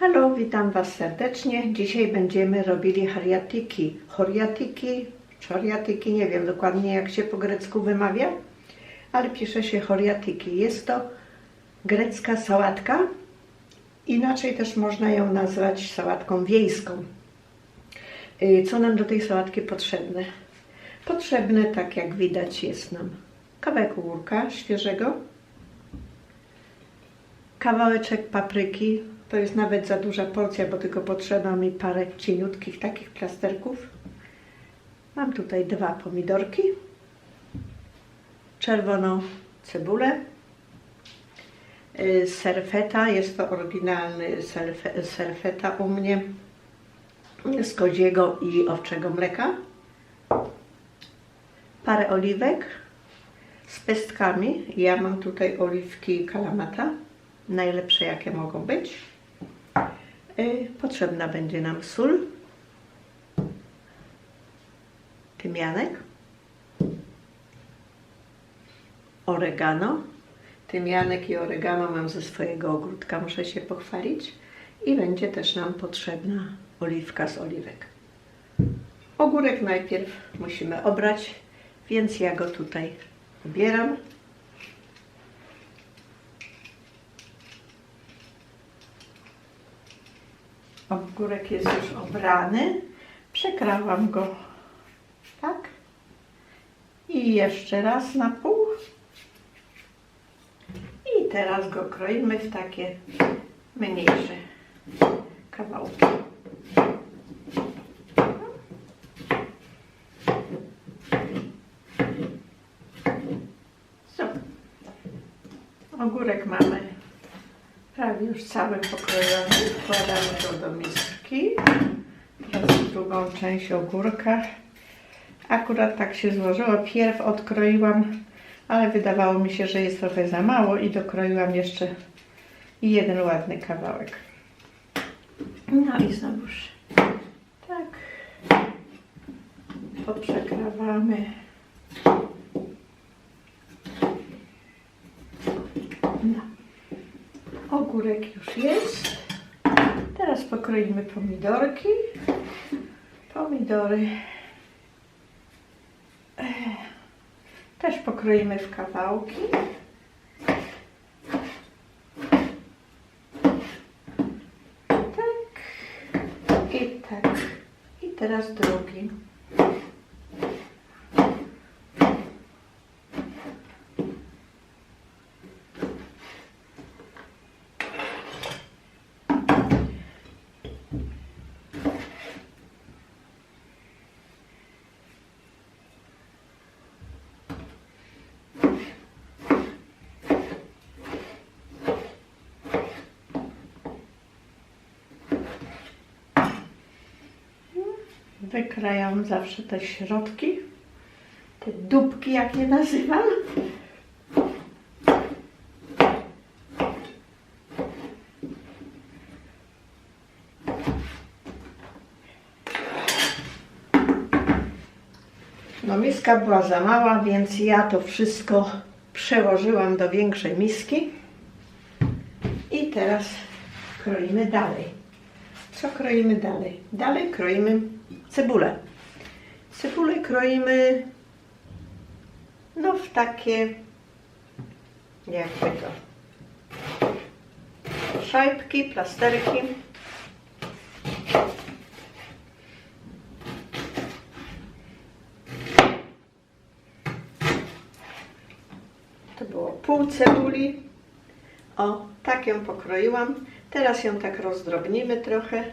Halo, witam Was serdecznie. Dzisiaj będziemy robili hariatyki. Horiatyki, choriatyki, nie wiem dokładnie jak się po grecku wymawia, ale pisze się horiatyki. Jest to grecka sałatka. Inaczej też można ją nazwać sałatką wiejską. Y, Co nam do tej sałatki potrzebne? Potrzebne, tak jak widać, jest nam kawałek ogórka świeżego, kawałeczek papryki. To jest nawet za duża porcja, bo tylko potrzeba mi parę cieniutkich takich plasterków. Mam tutaj dwa pomidorki, czerwoną cebulę, y, serfeta, jest to oryginalny serfe, serfeta u mnie z koziego i owczego mleka, parę oliwek z pestkami. Ja mam tutaj oliwki kalamata, najlepsze jakie mogą być. Y, Potrzebna będzie nam sól, tymianek, oregano. Tymianek i oregano mam ze swojego ogródka, muszę się pochwalić. I będzie też nam potrzebna oliwka z oliwek. Ogórek najpierw musimy obrać, więc ja go tutaj ubieram. Ogórek jest już obrany. Przekrawam go tak. I jeszcze raz na pół. I teraz go kroimy w takie mniejsze kawałki. Ogórek mamy już cały pokrojony. Wkładamy go do miski. Teraz drugą część ogórka. Akurat tak się złożyło. Pierw odkroiłam, ale wydawało mi się, że jest trochę za mało i dokroiłam jeszcze jeden ładny kawałek. No i znowuż tak poprzekrawamy. Ogórek już jest. Teraz pokroimy pomidorki. Pomidory też pokroimy w kawałki. Tak i tak. I teraz drugi. Wykrajam zawsze te środki, te dupki, jak je nazywam. No miska była za mała, więc ja to wszystko przełożyłam do większej miski. I teraz kroimy dalej. Co kroimy dalej? Dalej kroimy cebulę. Cebulę kroimy no w takie jakby to szajbki, plasterki. To było pół cebuli. O, tak ją pokroiłam. Teraz ją tak rozdrobnimy trochę.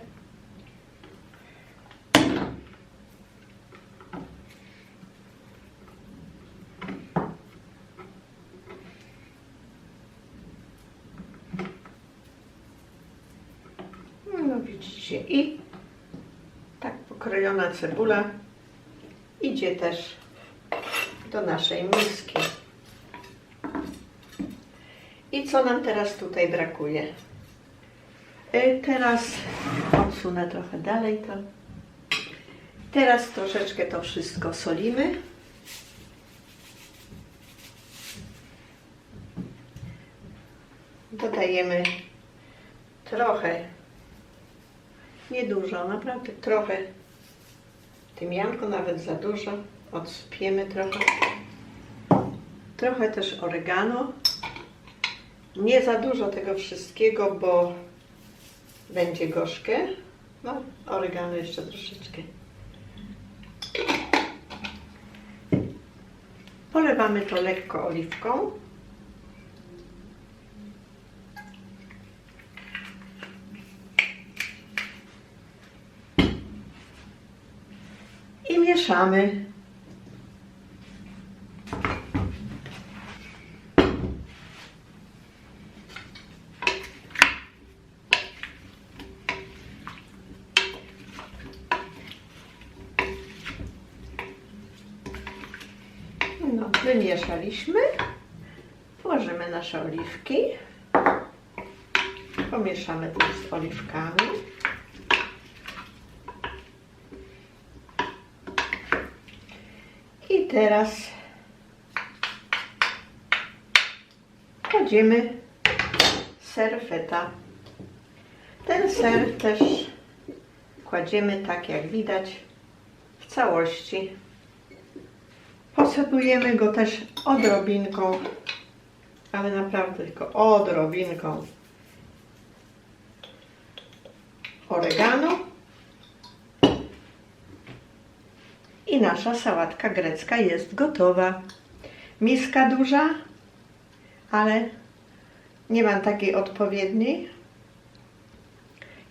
No i tak pokrojona cebula idzie też do naszej miski. I co nam teraz tutaj brakuje? Y, Teraz odsunę trochę dalej to. Teraz troszeczkę to wszystko solimy. Dodajemy trochę Niedużo, naprawdę trochę. Tymianku nawet za dużo. Odsypiemy trochę. Trochę też oregano. Nie za dużo tego wszystkiego, bo będzie gorzkie. No, oregano jeszcze troszeczkę. Polewamy to lekko oliwką. I mieszamy. No, wymieszaliśmy. Włożymy nasze oliwki. Pomieszamy też z oliwkami. I teraz kładziemy ser feta. Ten ser też kładziemy tak jak widać w całości. Posypujemy go też odrobinką, ale naprawdę tylko odrobinką oregano. I nasza sałatka grecka jest gotowa. Miska duża, ale nie mam takiej odpowiedniej.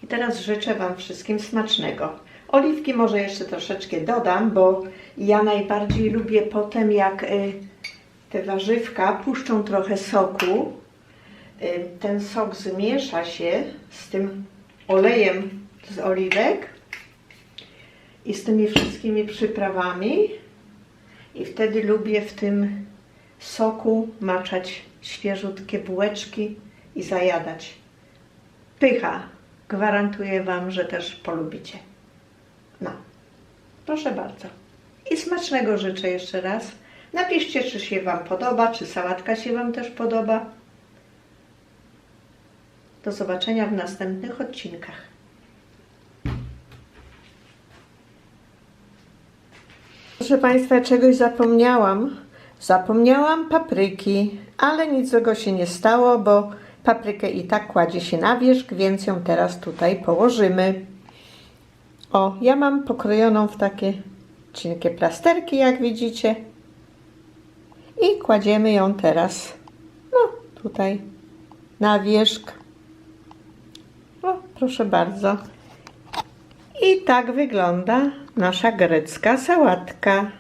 I teraz życzę Wam wszystkim smacznego. Oliwki może jeszcze troszeczkę dodam, bo ja najbardziej lubię potem, jak y, te warzywka puszczą trochę soku. Y, ten sok zmiesza się z tym olejem z oliwek i z tymi wszystkimi przyprawami. I wtedy lubię w tym soku maczać świeżutkie bułeczki i zajadać. Pycha. Gwarantuję Wam, że też polubicie. No, proszę bardzo. I smacznego życzę jeszcze raz. Napiszcie, czy się Wam podoba, czy sałatka się Wam też podoba. Do zobaczenia w następnych odcinkach. Proszę Państwa, czegoś zapomniałam. Zapomniałam papryki, ale nic złego się nie stało, bo paprykę i tak kładzie się na wierzch, więc ją teraz tutaj położymy. O, ja mam pokrojoną w takie cienkie plasterki, jak widzicie. I kładziemy ją teraz, no tutaj, na wierzch. O, proszę bardzo. I tak wygląda nasza grecka sałatka.